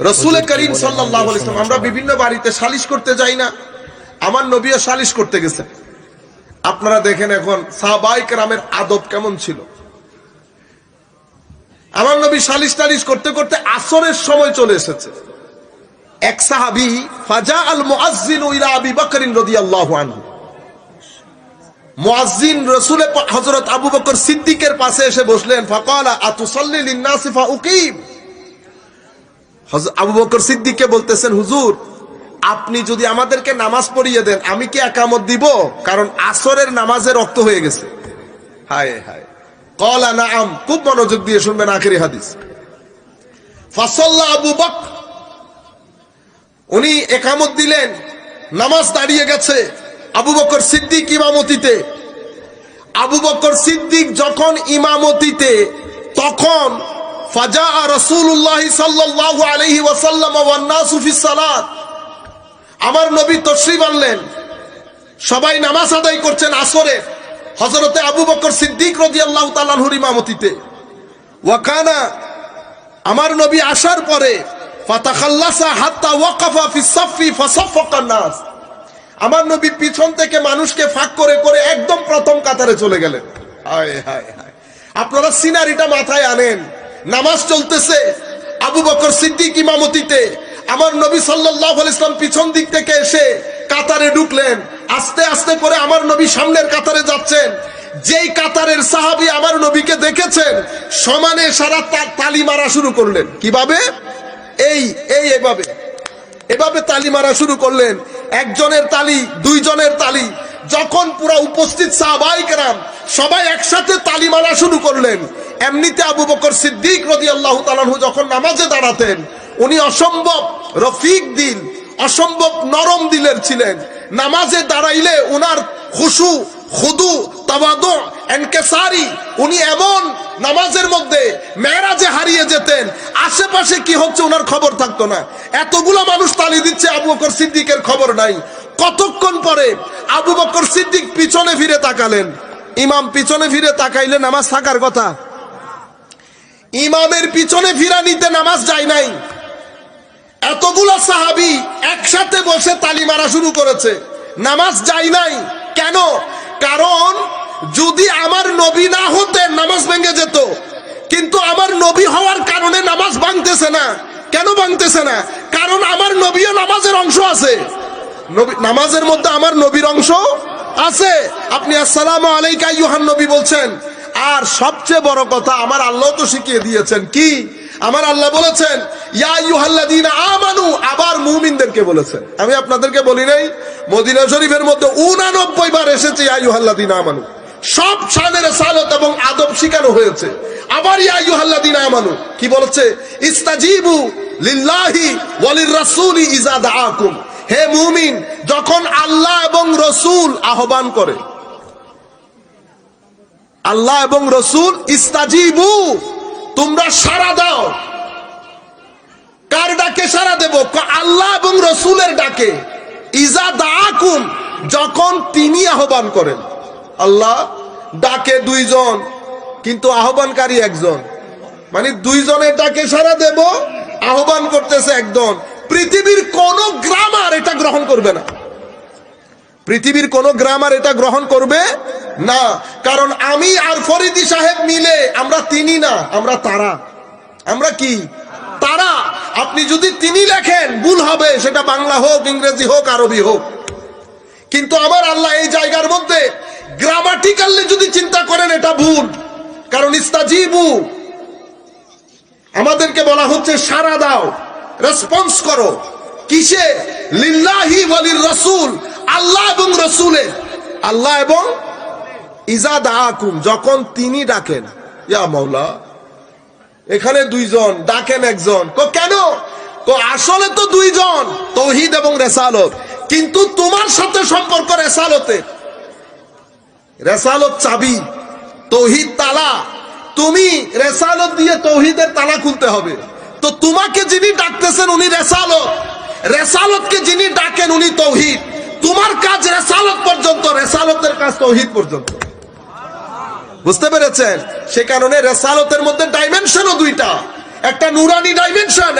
রসুলে করিম সাল্লাহ ইসলাম আমরা বিভিন্ন বাড়িতে সালিশ করতে যাই না। আমার নবীও সালিশ করতে গেছে আপনারা দেখেন এখন সাহবাই রামের আদব কেমন ছিল। আমার নবী সালিশ টালিশ করতে করতে আসরের সময় চলে এসেছে। এক সাহাবি ফাজা আল মুআজ্জিন ইলা আবি বকরিন রাদিয়াল্লাহু আনহু। মুআজ্জিন রাসূল হযরত আবু বকর সিদ্দিকের পাশে এসে বসলেন ফাকালা আতুসাল্লি লিন-নাসি ফাউকিম। হজ- আবু বকর সিদ্দিককে বলতেছেন, হুজুর, আপনি যদি আমাদেরকে নামাজ পড়িয়ে দেন, আমি কি একামত দিব? কারণ আসরের নামাজে রক্ত হয়ে গেছে। হায় হায়। কলা নাম খুব মনোযোগ দিয়ে শুনবেন আখেরি হাদিস। ফাসল্লা আবু বক উনি একামত দিলেন, নামাজ দাঁড়িয়ে গেছে আবু বকর সিদ্দিক ইমামতিতে। আবু বকর সিদ্দিক যখন ইমামতিতে, তখন ফাজা রসুল্লাহ সাল্লাহ আলহি ওয়াসাল্লাম ওয়ান্নাসু ফিস সালাত। আমার নবী তশরিফ আনলেন। সবাই নামাজ আদায় করছেন আসরে। হজরতে আবু বকর সিদ্দিক রাদিয়াল্লাহু তাআলার ইমামতিতে। ওয়াকানা আমার নবী আসার পরে আমার নবী পিছন থেকে মানুষকে ফাঁক করে করে একদম প্রথম কাতারে চলে গেলেন। হায় হায় হায়। আপনারা সিনারিটা মাথায় আনেন। নামাজ চলতেছে। আবু বকর সিদ্দিক ইমামতিতে। আমার নবী আলাইহি ইসলাম পিছন দিক থেকে এসে কাতারে ঢুকলেন। আস্তে আস্তে করে আমার নবী সামনের কাতারে যাচ্ছেন। যেই কাতারের সাহাবি আমার নবীকে দেখেছেন, সমানে সারা তালি মারা শুরু করলেন। কীভাবে? এই এই এভাবে। এভাবে তালি মারা শুরু করলেন। একজনের তালি, দুইজনের তালি। যখন পুরো উপস্থিত সাহাবাই কেরাম সবাই একসাথে তালি মারা শুরু করলেন। এমনিতে আবু বকর সিদ্দিক রদি আল্লাহ তালাহু যখন নামাজে দাঁড়াতেন, উনি অসম্ভব রফিক দিল, অসম্ভব নরম দিলের ছিলেন। নামাজে দাঁড়াইলে উনার খুশু, খুদু তাবাদু এনকেসারি, উনি এমন নামাজের মধ্যে মেয়েরাজে হারিয়ে যেতেন, আশেপাশে কি হচ্ছে ওনার খবর থাকতো না। এতগুলো মানুষ তালি দিচ্ছে আবু বকর সিদ্দিকের খবর নাই। কতক্ষণ পরে আবু বকর সিদ্দিক পিছনে ফিরে তাকালেন। ইমাম পিছনে ফিরে তাকাইলে নামাজ থাকার কথা। ইমামের পিছনে ফিরা নিতে নামাজ যায় নাই। এতগুলো সাহাবি একসাথে বসে তালি মারা শুরু করেছে। নামাজ যাই নাই। কেন? কারণ যদি আমার নবী না হতেন, নামাজ ভেঙে যেত। কিন্তু আমার নবী হওয়ার কারণে নামাজ ভাঙতেছে না। কেন ভাঙতেছে না? কারণ আমার নবীও নামাজের অংশ আছে। নামাজের মধ্যে আমার নবীর অংশ আছে। আপনি আসসালামু আলাইকা ইউহান নবী বলছেন আর সবচেয়ে বড় কথা, আমার আল্লাহ তো শিখিয়ে দিয়েছেন। কি? আমার আল্লাহ বলেছেন আমানু আবার মুমিনদেরকে বলেছেন। আমি আপনাদেরকে বলি নাই, মদিনা শরীফের মধ্যে 89 বার এসেছে, ইয়া ইউহাল্লাযীনা আমানু সব সাদের সালত এবং আদব শিখানো হয়েছে। আবার, ইয়া ইউহাল্লাযীনা আমানু কি বলেছে? ইস্তাজিবু লিল্লাহি ওয়ালির রাসূলি ইজা দাআকুম হে মুমিন, যখন আল্লাহ এবং রসুল আহ্বান করে আল্লাহ এবং রসুল ইস্তাজিবু, তোমরা সারা দাও। কার ডাকে সারা দেব? আল্লাহ এবং রসুলের ডাকে। ইজা দাকুম যখন তিনি আহ্বান করেন। আল্লাহ ডাকে দুইজন, কিন্তু আহ্বানকারী একজন। মানে দুইজনের ডাকে সারা দেব, আহ্বান করতেছে একজন। পৃথিবীর কোন গ্রামার এটা গ্রহণ করবে না। পৃথিবীর কোন গ্রামার এটা গ্রহণ করবে না। কারণ আমি আর ফরিদি সাহেব মিলে আমরা তিনি না, আমরা তারা। আমরা কি? তারা। আপনি যদি তিনি লেখেন, ভুল হবে, সেটা বাংলা হোক, ইংরেজি হোক, আরবি হোক। কিন্তু আমার আল্লাহ এই জায়গার মধ্যে গ্রামাটিক্যালি যদি চিন্তা করেন, এটা ভুল। কারণ ইস্তাজিবু, আমাদেরকে বলা হচ্ছে সারা দাও রেসপন্স করো। কিসে? লিল্লাহি ওয়ালির রাসূল, আল্লাহ এবং রসুলের। আল্লাহ এবং যখন তিনি ডাকেন, ইয়া মাওলা, এখানে দুইজন, ডাকেন একজন। তো কেন? তো আসলে তো দুইজন, তৌহিদ এবং রেসালত। কিন্তু তোমার সাথে সম্পর্ক রেসালতে। রেসালত চাবি, তৌহিদ তালা। তুমি রেসালত দিয়ে তৌহিদের তালা খুলতে হবে। তো তোমাকে যিনি ডাকতেছেন, উনি রেসালত। রেসালতকে যিনি ডাকেন, উনি তৌহিদ। তোমার কাজ রেসালত পর্যন্ত, রেসালতের কাজ তৌহিদ পর্যন্ত। বুঝতে পেরেছেন? সে কারণে রেসালতের মধ্যে ডাইমেনশনও দুইটা। একটা নুরানি ডাইমেনশন